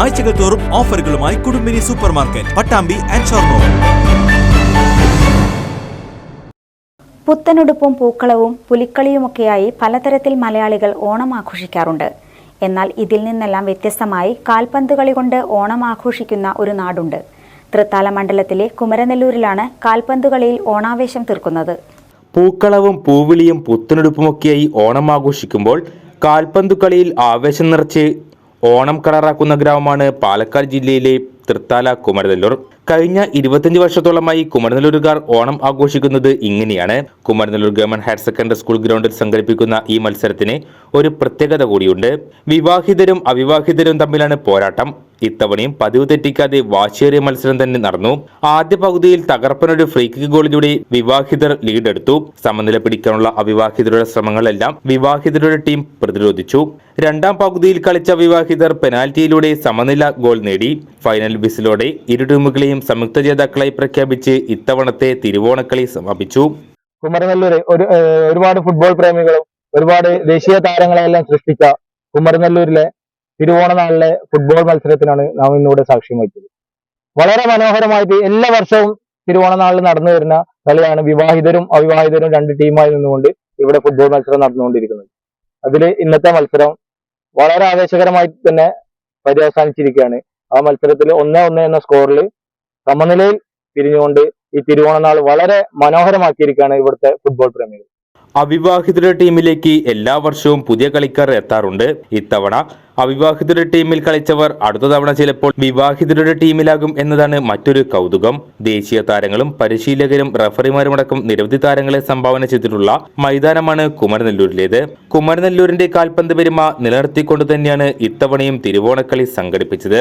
ആഴ്ചകൾ തോറും ഓഫറുകളുമായി Kudumbini super market Pattambi and Shoranur. പുത്തനുടുപ്പും പൂക്കളവും പുലിക്കളിയുമൊക്കെയായി പലതരത്തിൽ മലയാളികൾ ഓണം ആഘോഷിക്കാറുണ്ട്. എന്നാൽ ഇതിൽ നിന്നെല്ലാം വ്യത്യസ്തമായി കാൽപന്ത് കളി കൊണ്ട് ഓണം ആഘോഷിക്കുന്ന ഒരു നാടുണ്ട്. തൃത്താല മണ്ഡലത്തിലെ കുമരനെല്ലൂരിലാണ് കാൽപന്ത് കളിയിൽ ഓണാവേശം തീർക്കുന്നത്. പൂക്കളവും പൂവിളിയും പുത്തനെടുപ്പുമൊക്കെയായി ഓണം ആഘോഷിക്കുമ്പോൾ കാൽപന്തു കളിയിൽ ആവേശം നിറച്ച് ഓണം കളറാക്കുന്ന ഗ്രാമമാണ് പാലക്കാട് ജില്ലയിലെ തൃത്താല കുമരനെല്ലൂർ. കഴിഞ്ഞ ഇരുപത്തിയഞ്ച് വർഷത്തോളമായി കുമരനെല്ലൂരുകാർ ഓണം ആഘോഷിക്കുന്നത് ഇങ്ങനെയാണ്. Kumaranellur government higher secondary school ഗ്രൗണ്ടിൽ സംഘടിപ്പിക്കുന്ന ഈ മത്സരത്തിന് ഒരു പ്രത്യേകത കൂടിയുണ്ട്. വിവാഹിതരും അവിവാഹിതരും തമ്മിലാണ് പോരാട്ടം. ഇത്തവണയും പതിവ് തെറ്റിക്കാതെ വാശിയേറിയ മത്സരം തന്നെ നടന്നു. ആദ്യ പകുതിയിൽ തകർപ്പനൊരു ഫ്രീ കിക്ക് ഗോളിലൂടെ വിവാഹിതർ ലീഡെടുത്തു. സമനില പിടിക്കാനുള്ള അവിവാഹിതരുടെ ശ്രമങ്ങളെല്ലാം വിവാഹിതരുടെ ടീം പ്രതിരോധിച്ചു. രണ്ടാം പകുതിയിൽ കളിച്ച വിവാഹിതർ പെനാൽറ്റിയിലൂടെ സമനില ഗോൾ നേടി. ഫൈനൽ വിസിലോടെ ഇരു ടീമുകളെയും സംയുക്ത ജേതാക്കളായി പ്രഖ്യാപിച്ച് ഇത്തവണത്തെ തിരുവോണക്കളി സമാപിച്ചു. കുമരനെല്ലൂര് ഒരു ഒരുപാട് ഫുട്ബോൾ പ്രേമികളും ഒരുപാട് ദേശീയ താരങ്ങളെല്ലാം സൃഷ്ടിച്ച കുമരനെല്ലൂരിലെ തിരുവോണനാളിലെ ഫുട്ബോൾ മത്സരത്തിനാണ് നാം ഇന്നിവിടെ സാക്ഷ്യം വഹിച്ചത്. വളരെ മനോഹരമായിട്ട് എല്ലാ വർഷവും തിരുവോണ നാളിൽ നടന്നു വരുന്ന കളിയാണ് വിവാഹിതരും അവിവാഹിതരും രണ്ട് ടീമായി നിന്നുകൊണ്ട് ഇവിടെ ഫുട്ബോൾ മത്സരം നടന്നുകൊണ്ടിരിക്കുന്നത്. അതിൽ ഇന്നത്തെ മത്സരം വളരെ ആവേശകരമായി തന്നെ പര്യവസാനിച്ചിരിക്കുകയാണ്. ആ മത്സരത്തിൽ ഒന്നേ ഒന്ന് എന്ന സ്കോറിൽ സമനിലയിൽ പിരിഞ്ഞുകൊണ്ട് ഈ തിരുവോണനാൾ വളരെ മനോഹരമാക്കിയിരിക്കുകയാണ് ഇവിടുത്തെ ഫുട്ബോൾ പ്രേമികൾ. അവിവാഹിതരുടെ ടീമിലേക്ക് എല്ലാ വർഷവും പുതിയ കളിക്കാർ എത്താറുണ്ട്. ഇത്തവണ അവിവാഹിതരുടെ ടീമിൽ കളിച്ചവർ അടുത്ത തവണ ചിലപ്പോൾ വിവാഹിതരുടെ ടീമിലാകും എന്നതാണ് മറ്റൊരു കൗതുകം. ദേശീയ താരങ്ങളും പരിശീലകരും റഫറിമാരുമടക്കം നിരവധി താരങ്ങളെ സംഭാവന ചെയ്തിട്ടുള്ള മൈതാനമാണ് കുമരനെല്ലൂരിലേത്. കുമരനെല്ലൂരിന്റെ കാൽപന്ത് പെരുമ നിലനിർത്തിക്കൊണ്ട് തന്നെയാണ് ഇത്തവണയും തിരുവോണക്കളി സംഘടിപ്പിച്ചത്.